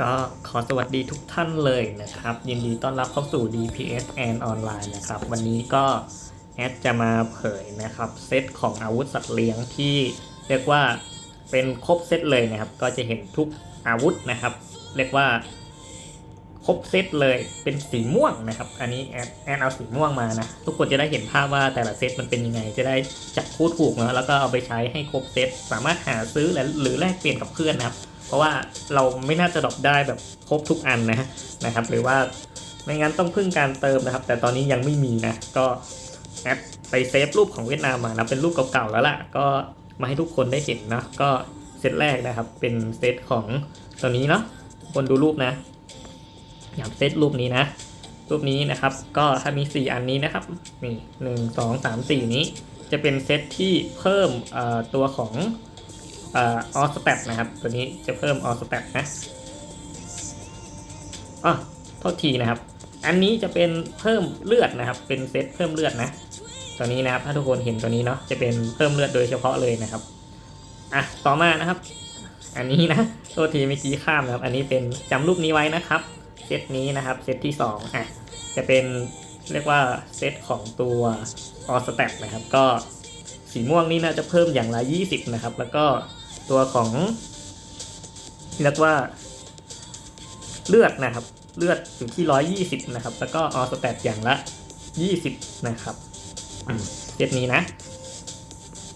ก็ขอสวัสดีทุกท่านเลยนะครับ ยินดีต้อนรับเข้าสู่ DPS and ออนไลน์นะครับ วันนี้ก็แอดจะมาเผยนะครับ เซตของอาวุธสัตว์เลี้ยงที่เรียกว่าเป็นครบเซตเลยนะครับ ก็จะเห็นทุกอาวุธนะครับ เรียกว่าครบเซตเลยเป็นสีม่วงนะครับ อันนี้แอดแอดเอาสีม่วงมานะ ทุกคนจะได้เห็นภาพว่าแต่ละเซตมันเป็นยังไง จะได้จับคู่ถูกนะแล้วก็เอาไปใช้ให้ครบเซตสามารถหาซื้อและหรือแลกเปลี่ยนกับเพื่อนนะครับ ราะว่าเราไม่น่าจะดรอปได้แบบครบทุกอันนะนะครับ หรือว่าไม่งั้นต้องพึ่งการเติมนะครับ แต่ตอนนี้ยังไม่มีนะ ก็แอดไปเซฟรูปของเวียดนามมานะเป็นรูปเก่าๆแล้วล่ะ ก็มาให้ทุกคนได้เห็นนะก็เซตแรกนะครับ เป็นเซตของตัวนี้เนาะคนดูรูปนะอย่างเซตรูปนี้นะ รูปนี้นะครับ ก็ถ้ามี 4 อันนี้นะครับนี่หนึ่งสองสามสี่นี้ จะเป็นเซตที่เพิ่มตัวของ ออสแตทนะครับ ตัวนี้จะเพิ่มออสแตทนะอ๋อโทษทีนะครับ อันนี้จะเป็นเพิ่มเลือดนะครับ เป็นเซตเพิ่มเลือดนะ ตัวนี้นะครับ ถ้าทุกคนเห็นตัวนี้เนาะ จะเป็นเพิ่มเลือดโดยเฉพาะเลยนะครับ อะ ต่อมานะครับ อันนี้นะ โทษทีเมื่อกี้ข้ามนะครับ อันนี้เป็นจำรูปนี้ไว้นะครับ เซตนี้นะครับ เซตที่2อะ จะเป็นเรียกว่าเซตของตัวออสแตทนะครับ ก็สีม่วงนี่น่าจะเพิ่มอย่างละ 20 นะครับ แล้วก็ ตัวของเรียกว่าเลือดนะครับ เลือดอยู่ที่120นะครับ แล้วก็ออสแตทอย่างละ20นะครับเซตนี้นะ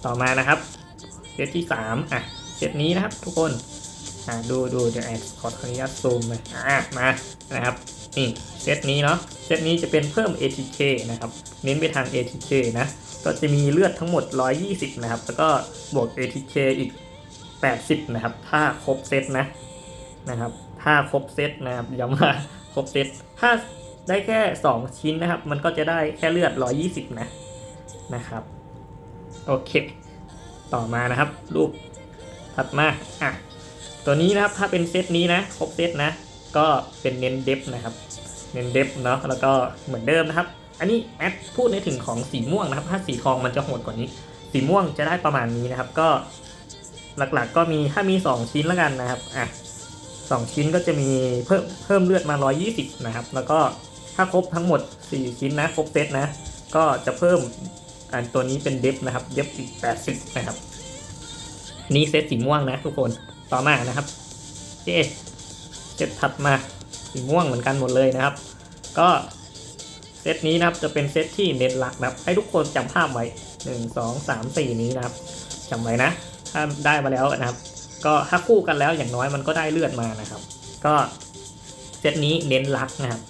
ต่อมานะครับเซตที่3อะเซตนี้นะครับ ทุกคนอ่าดูดูเดี๋ยวแอดขออนุญาตซูมเลยอะมานะครับนี่เซตนี้เนาะเซตนี้จะเป็นเพิ่ม ATK นะครับ เน้นไปทาง ATK นะ ก็จะมีเลือดทั้งหมด 120 นะครับ แล้วก็บวก ATK อีก 80 นะครับ ถ้าครบเซตนะนะครับ ถ้าครบเซตนะครับย้ำว่าครบเซตถ้าได้แค่ 2 ชิ้นนะครับ มันก็จะได้แค่เลือด 120 นะนะครับโอเค ต่อมานะครับ รูปถัดมาอะตัวนี้นะครับถ้าเป็นเซตนี้นะครบเซตนะ ก็เป็นเน้นเดฟนะครับ เน้นเดฟเนาะแล้วก็เหมือนเดิมนะครับ อันนี้แอดพูดในถึงของสีม่วงนะครับ ถ้าสีทองมันจะโหดกว่านี้ สีม่วงจะได้ประมาณนี้นะครับ ก็ หลักๆ ก็มีถ้ามี 2 ชิ้นแล้วกันนะครับอะสองชิ้นก็จะมีเพิ่มเพิ่มเลือดมา 120 นะครับ แล้วก็ถ้าครบทั้งหมด 4 ชิ้นนะครบเซตนะ ก็จะเพิ่มอันตัวนี้เป็นเดฟนะครับ เดฟอีก 80 นะครับ นี่เซตสีม่วงนะทุกคนต่อมานะครับเจเซตถัดมาสีม่วงเหมือนกันหมดเลยนะครับ ก็เซตนี้นะครับจะเป็นเซตที่เน้นหลักนะครับ ให้ทุกคนจำภาพไว้ 1 2 3 4 นี้นะครับจำไว้นะ ถ้าได้มาแล้วนะครับ ก็ถ้าคู่กันแล้วอย่างน้อยมันก็ได้เลือดมานะครับ ก็เซตนี้เน้นรักนะครับ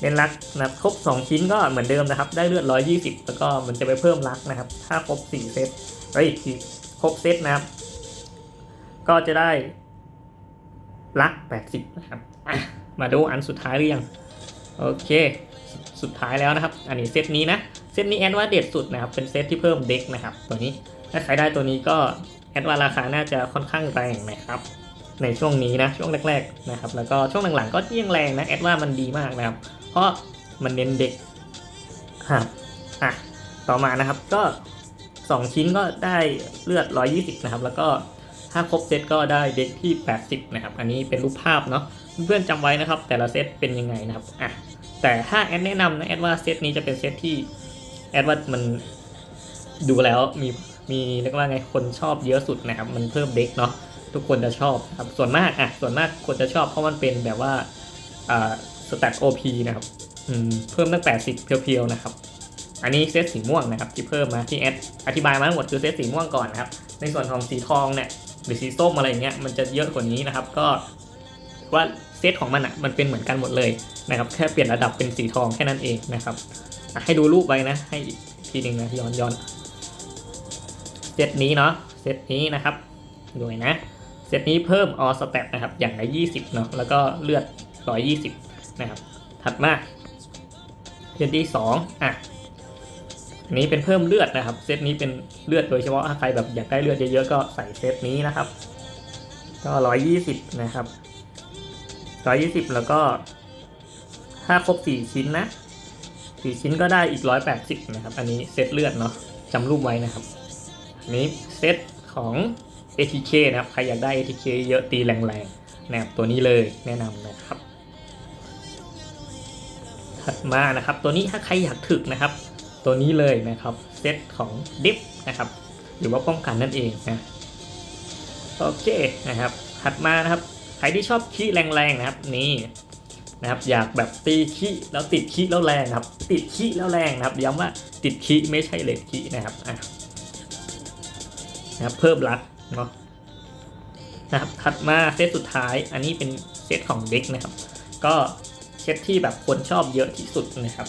เน้นรักนะครับครบ 2 ชิ้นก็เหมือนเดิมนะครับ ได้เลือด 120 แล้วก็มันจะไปเพิ่มรักนะครับ ถ้าครบ 4 เซตเฮ้ยครบเซตนะครับ ก็จะได้ลัก 80 นะครับมาดูอันสุดท้ายหรือยังโอเค สุดท้ายแล้วนะครับ อันนี้เซตนี้นะ เซตนี้แอดว่าเด็ดสุดนะครับ เป็นเซตที่เพิ่มเด็กนะครับ ตัวนี้ ถ้าใครได้ตัวนี้ก็ แอดว่าราคาน่าจะค่อนข้างแรงนะครับในช่วงนี้นะช่วงแรกๆนะครับแล้วก็ช่วงหลังๆก็ยังแรงนะแอดว่ามันดีมากนะครับ เพราะมันเน้นเด็กฮะอะต่อมานะครับก็ 2 ชิ้นก็ได้เลือด 120 นะครับ แล้วก็ถ้าครบเซตก็ได้เด็กที่ 80 นะครับ อันนี้เป็นรูปภาพเนาะเพื่อนๆจำไว้นะครับ แต่ละเซตเป็นยังไงนะครับอะแต่ถ้าแอดแนะนำนะแอดว่าเซตนี้จะเป็นเซตที่แอดว่ามันดูแล้วมี มีเรียกว่าไงคนชอบเยอะสุดนะครับ มันเพิ่มเด็กเนาะทุกคนจะชอบครับส่วนมากอะส่วนมากคนจะชอบเพราะมันเป็นแบบว่าอ่าสแตทโอพีนะครับอืมเพิ่มตั้ง80เพียวๆนะครับ อันนี้เซตสีม่วงนะครับ ที่เพิ่มมาที่แอดอธิบายมาทั้งหมดคือเซตสีม่วงก่อนนะครับ ในส่วนของสีทองเนี่ยหรือสีส้มอะไรเงี้ยมันจะเยอะกว่านี้นะครับ ก็ว่าเซตของมันอะมันเป็นเหมือนกันหมดเลยนะครับแค่เปลี่ยนระดับเป็นสีทองแค่นั้นเองนะครับให้ดูรูปไว้นะให้อีกทีหนึ่งนะย้อนย้อน เซตนี้เนาะเซตนี้นะครับดูหน่อยนะเซตนี้เพิ่มออสแตทนะครับอย่างละ20เนาะแล้วก็เลือด 120 นะครับ ถัดมาเซตที่2อะอันนี้เป็นเพิ่มเลือดนะครับ เซตนี้เป็นเลือดโดยเฉพาะถ้าใครแบบอยากได้เลือดเยอะๆก็ใส่เซตนี้นะครับ ก็ร้อยยี่สิบนะครับร้อยี่สิบแล้วก็ถ้าครบสี่ชิ้นนะสี่ชิ้นก็ได้อีกร้อยแปดสิบนะครับ อันนี้เซตเลือดเนาะจำรูปไว้นะครับ นี้เซตของ ATK นะครับ ใครอยากได้ ATK เยอะตีแรงๆนะครับตัวนี้เลยแนะนำนะครับ ถัดมานะครับ ตัวนี้ถ้าใครอยากถึกนะครับ ตัวนี้เลยนะครับเซตของดิฟนะครับ หรือว่าป้องกันนั่นเองนะโอเคนะครับ ถัดมานะครับ ใครที่ชอบขี้แรงๆนะครับนี่นะครับอยากแบบตีขี้แล้วติดขี้แล้วแรงครับ ติดขี้แล้วแรงนะครับ ย้ำว่าติดขี้ไม่ใช่เล็ดขี้นะครับอะ นะครับเพิ่มรัดเนาะนะครับถัดมาเซตสุดท้ายอันนี้เป็นเซตของเด็กนะครับ ก็เซตที่แบบคนชอบเยอะที่สุดนะครับ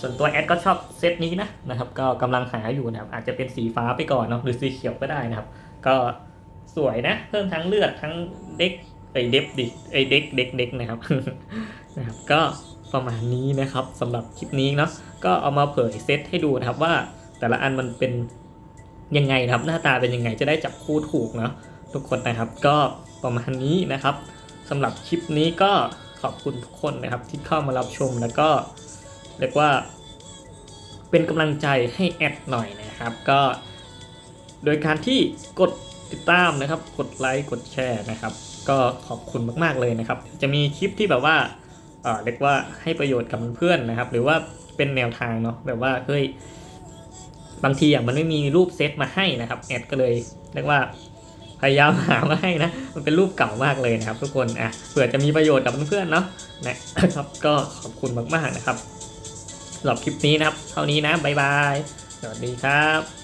ส่วนตัวแอดก็ชอบเซตนี้นะนะครับ ก็กำลังหาอยู่นะครับ อาจจะเป็นสีฟ้าไปก่อนเนาะหรือสีเขียวก็ได้นะครับ ก็สวยนะ เพิ่มทั้งเลือดทั้งเด็กไอเด็กดิไอเด็กเด็กเด็กนะครับนะครับ ก็ประมาณนี้นะครับสำหรับคลิปนี้เนาะก็เอามาเผยเซตให้ดูนะครับว่าแต่ละอันมันเป็น ยังไงนะครับ หน้าตาเป็นยังไงจะได้จับคู่ถูกเนาะทุกคนนะครับ ก็ประมาณนี้นะครับสำหรับคลิปนี้ก็ขอบคุณทุกคนนะครับที่เข้ามารับชมแล้วก็เรียกว่า เป็นกำลังใจให้แอดหน่อยนะครับ ก็โดยการที่กดติดตามนะครับ กดไลค์กดแชร์นะครับ ก็ขอบคุณมาก ๆ เลยนะครับ จะมีคลิปที่แบบว่าเอ่อเรียกว่าให้ประโยชน์กับเพื่อนนะครับ หรือว่าเป็นแนวทางเนาะแบบว่าเฮ้ย บางทีอะมันไม่มีรูปเซตมาให้นะครับแอดก็เลยเรียกว่าพยายามหามาให้นะ มันเป็นรูปเก่ามากเลยนะครับ ทุกคนอะเผื่อจะมีประโยชน์กับเพื่อนๆเนาะนะครับ ก็ขอบคุณมากๆนะครับสำหรับคลิปนี้นะครับ เท่านี้นะบ๊ายบายสวัสดีครับ